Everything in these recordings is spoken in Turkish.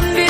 One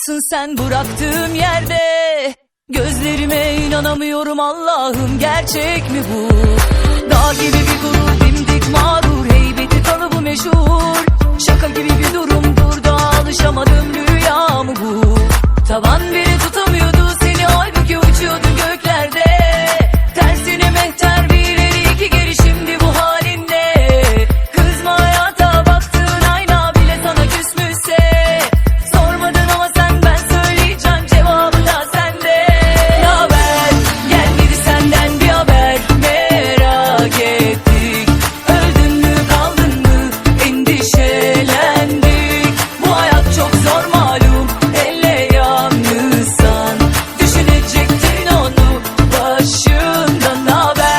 mısın sen bıraktığım yerde. Gözlerime inanamıyorum Allah'ım gerçek mi bu? Dağ gibi bir gurur dimdik mağrur Heybeti kalıbı meşhur. Şaka gibi bir durumdur da alışamadım rüya mı bu. Tavan